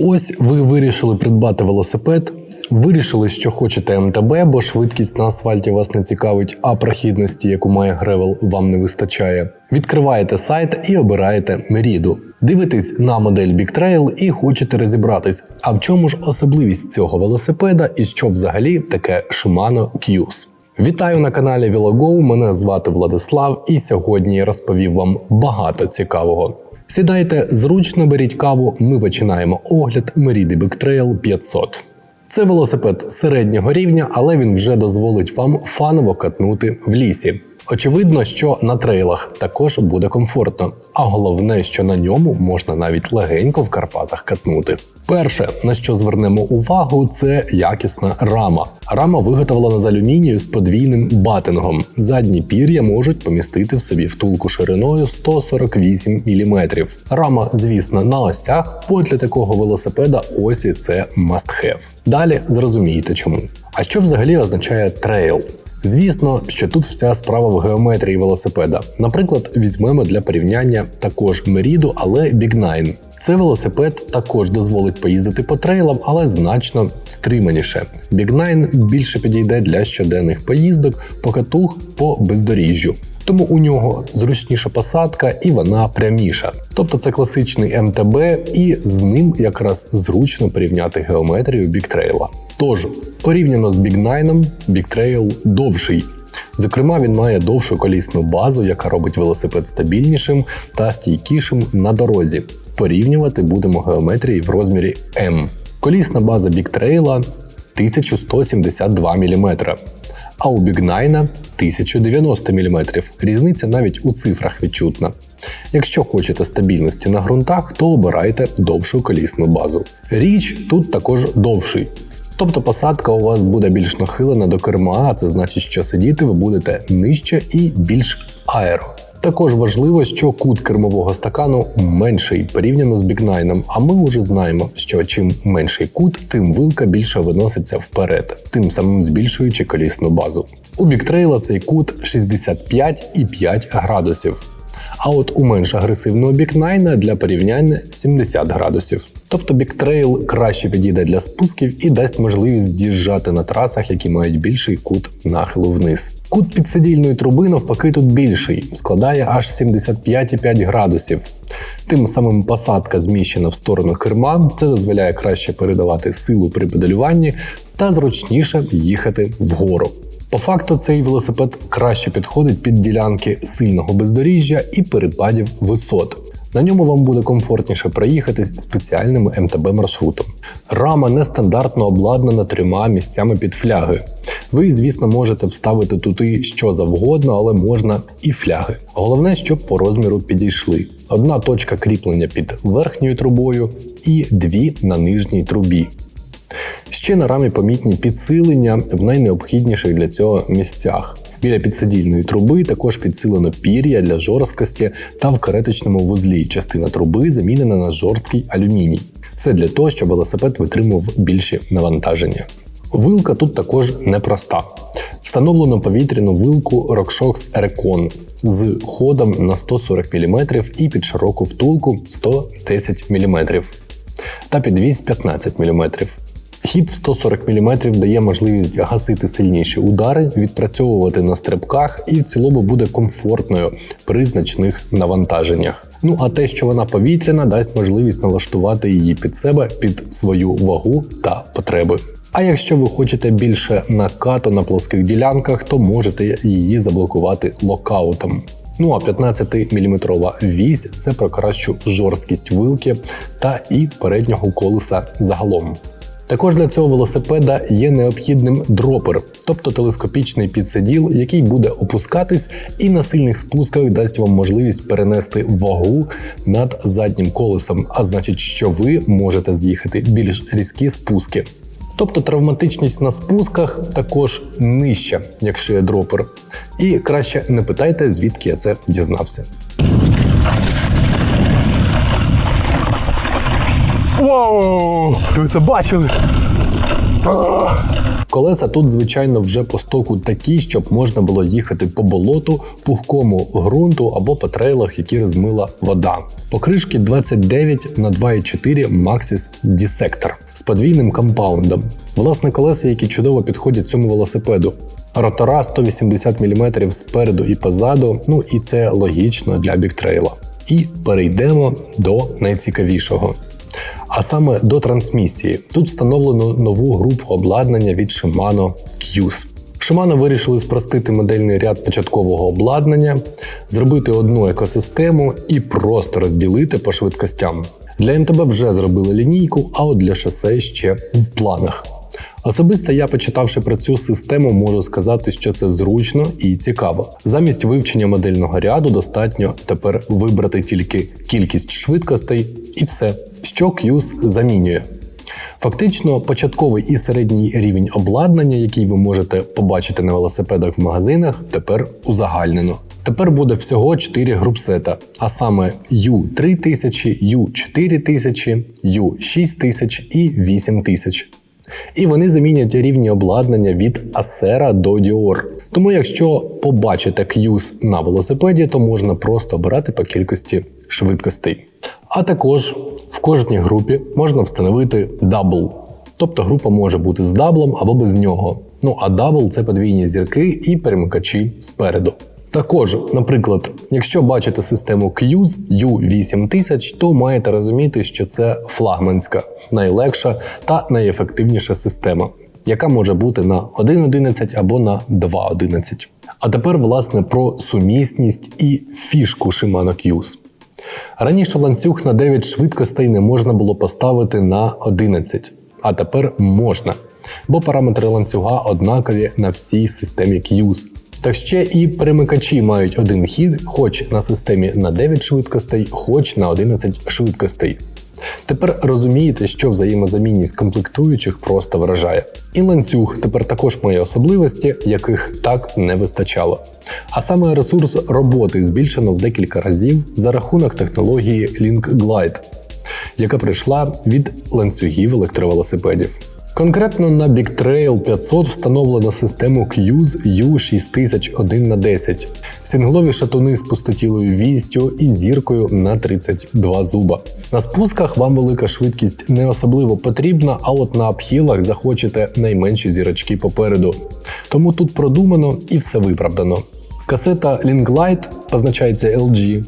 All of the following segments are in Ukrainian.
Ось ви вирішили придбати велосипед. Вирішили, що хочете МТБ, бо швидкість на асфальті вас не цікавить, а прохідності, яку має гревел, вам не вистачає. Відкриваєте сайт і обираєте Меріду. Дивитесь на модель Big Trail і хочете розібратись, а в чому ж особливість цього велосипеда і що взагалі таке Shimano Qs. Вітаю на каналі VeloGo, Мене звати Владислав, і сьогодні я розповів вам багато цікавого. Сідайте зручно, беріть каву. Ми починаємо огляд Merida Big Trail 500. Це велосипед середнього рівня, але він вже дозволить вам фаново катнути в лісі. Очевидно, що на трейлах також буде комфортно, а головне, що на ньому можна навіть легенько в Карпатах катнути. Перше, на що звернемо увагу, це якісна рама. Рама виготовлена з алюмінію з подвійним батингом. Задні пір'я можуть помістити в собі втулку шириною 148 мм. Рама, звісно, на осях, бо для такого велосипеда осі це must have. Далі зрозумієте чому. А що взагалі означає трейл? Звісно, що тут вся справа в геометрії велосипеда. Наприклад, візьмемо для порівняння також Меріду, але Big Nine. Цей велосипед також дозволить поїздити по трейлам, але значно стриманіше. Big Nine більше підійде для щоденних поїздок, покатух по бездоріжжю. Тому у нього зручніша посадка і вона пряміша. Тобто це класичний МТБ, і з ним якраз зручно порівняти геометрію біктрейла. Тож, порівняно з Big Trail довший. Зокрема, він має довшу колісну базу, яка робить велосипед стабільнішим та стійкішим на дорозі. Порівнювати будемо геометрії в розмірі М. Колісна база Trail 1172 мм, а у бігнайна Nine 1090 мм. Різниця навіть у цифрах відчутна. Якщо хочете стабільності на ґрунтах, то обирайте довшу колісну базу. Річ тут також довший. Тобто посадка у вас буде більш нахилена до керма, а це значить, що сидіти ви будете нижче і більш аеро. Також важливо, що кут кермового стакану менший порівняно з бікнайном. А ми вже знаємо, що чим менший кут, тим вилка більше виноситься вперед, тим самим збільшуючи колісну базу. У біктрейла цей кут 65,5 градусів. А от у менш агресивного бікнайна для порівняння 70 градусів. Тобто біктрейл краще підійде для спусків і дасть можливість з'їжджати на трасах, які мають більший кут нахилу вниз. Кут підсидільної труби навпаки тут більший, складає аж 75,5 градусів. Тим самим посадка зміщена в сторону керма, це дозволяє краще передавати силу при педалюванні та зручніше їхати вгору. По факту цей велосипед краще підходить під ділянки сильного бездоріжжя і перепадів висот. На ньому вам буде комфортніше проїхатись спеціальним МТБ маршрутом. Рама нестандартно обладнана трьома місцями під фляги. Ви, звісно, можете вставити туди що завгодно, але можна і фляги. Головне, щоб по розміру підійшли. Одна точка кріплення під верхньою трубою і дві на нижній трубі. Ще на рамі помітні підсилення в найнеобхідніших для цього місцях. Біля підсидільної труби також підсилено пір'я для жорсткості та в кареточному вузлі частина труби замінена на жорсткий алюміній. Все для того, щоб велосипед витримував більші навантаження. Вилка тут також непроста. Встановлено повітряну вилку RockShox Recon з ходом на 140 мм і під широку втулку 110 мм та підвіз 15 мм. Хід 140 мм дає можливість гасити сильніші удари, відпрацьовувати на стрибках і в цілому буде комфортною при значних навантаженнях. Ну а те, що вона повітряна, дасть можливість налаштувати її під себе, під свою вагу та потреби. А якщо ви хочете більше накату на плоских ділянках, то можете її заблокувати локаутом. Ну а 15-мм вісь це про кращу жорсткість вилки та і переднього колеса загалом. Також для цього велосипеда є необхідним дропер, тобто телескопічний підсиділ, який буде опускатись і на сильних спусках дасть вам можливість перенести вагу над заднім колесом, а значить, що ви можете з'їхати більш різкі спуски. Тобто травматичність на спусках також нижча, якщо є дропер. І краще не питайте, звідки я це дізнався. Воу! Ви це бачили? Колеса тут, звичайно, вже по стоку такі, щоб можна було їхати по болоту, пухкому ґрунту або по трейлах, які розмила вода. Покришки 29 на 2,4 Maxis Dissector з подвійним компаундом. Власне, колеса, які чудово підходять цьому велосипеду. Ротора 180 мм спереду і позаду, ну і це логічно для біктрейла. І перейдемо до найцікавішого. А саме до трансмісії. Тут встановлено нову групу обладнання від Shimano Qs. Шимана. вирішили спростити модельний ряд початкового обладнання, зробити одну екосистему і просто розділити по швидкостям. Для МТБ вже зробили лінійку, а от для шосе ще в планах. Особисто я, почитавши про цю систему, можу сказати, що це зручно і цікаво. Замість вивчення модельного ряду достатньо тепер вибрати тільки кількість швидкостей і все, що Qs замінює. Фактично, початковий і середній рівень обладнання, який ви можете побачити на велосипедах в магазинах, тепер узагальнено. Тепер буде всього 4 групсета, а саме U3000, U4000, U6000 і 8000. І вони замінять рівні обладнання від Acera до Dior. Тому, якщо побачите Qs на велосипеді, то можна просто обирати по кількості швидкостей. А також в кожній групі можна встановити дабл. Тобто група може бути з даблом або без нього. Ну а дабл це подвійні зірки і перемикачі спереду. Також, наприклад, якщо бачите систему Qs U8000, то маєте розуміти, що це флагманська, найлегша та найефективніша система, яка може бути на 1.11 або на 2.11. А тепер, власне, про сумісність і фішку Shimano Qs. Раніше ланцюг на 9 швидкостей не можна було поставити на 11, а тепер можна, бо параметри ланцюга однакові на всій системі Qs. Так ще і перемикачі мають один хід, хоч на системі на 9 швидкостей, хоч на 11 швидкостей. Тепер розумієте, що взаємозамінність комплектуючих просто вражає. І ланцюг тепер також має особливості, яких так не вистачало. А саме ресурс роботи збільшено в декілька разів за рахунок технології Link Glide, яка прийшла від ланцюгів електровелосипедів. Конкретно на Big Trail 500 встановлено систему Qs U6001 на 10 синглові шатуни з пустотілою вістю і зіркою на 32 зуба. На спусках вам велика швидкість не особливо потрібна, а от на обхілах захочете найменші зірочки попереду. Тому тут продумано і все виправдано. Касета Linglite позначається LG.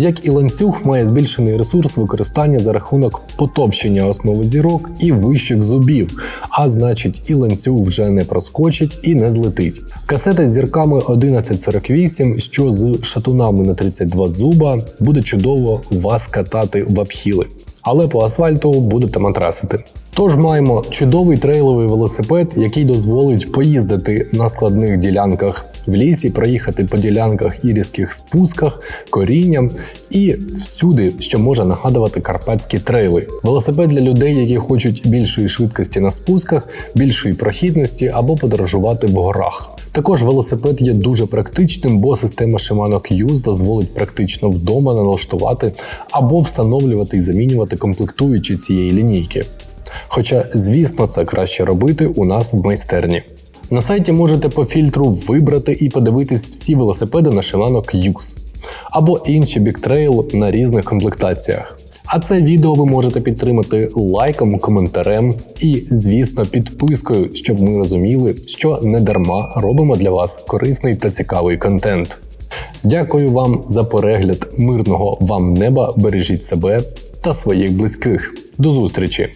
Як і ланцюг має збільшений ресурс використання за рахунок потовщення основи зірок і вищих зубів, а значить, і ланцюг вже не проскочить і не злетить. Касета з зірками 1148, що з шатунами на 32 зуба, буде чудово вас катати в обхіли. Але по асфальту будете матрасити. Тож маємо чудовий трейловий велосипед, який дозволить поїздити на складних ділянках в лісі, проїхати по ділянках і різких спусках, корінням і всюди, що може нагадувати карпатські трейли. Велосипед для людей, які хочуть більшої швидкості на спусках, більшої прохідності або подорожувати в горах. Також велосипед є дуже практичним, бо система Shimano Qs дозволить практично вдома налаштувати або встановлювати і замінювати комплектуючі цієї лінійки. Хоча, звісно, це краще робити у нас в майстерні. На сайті можете по фільтру вибрати і подивитись всі велосипеди на Shimano Qs або інші біктрейл на різних комплектаціях. А це відео ви можете підтримати лайком, коментарем і, звісно, підпискою, щоб ми розуміли, що не дарма робимо для вас корисний та цікавий контент. Дякую вам за перегляд мирного вам неба. Бережіть себе та своїх близьких. До зустрічі!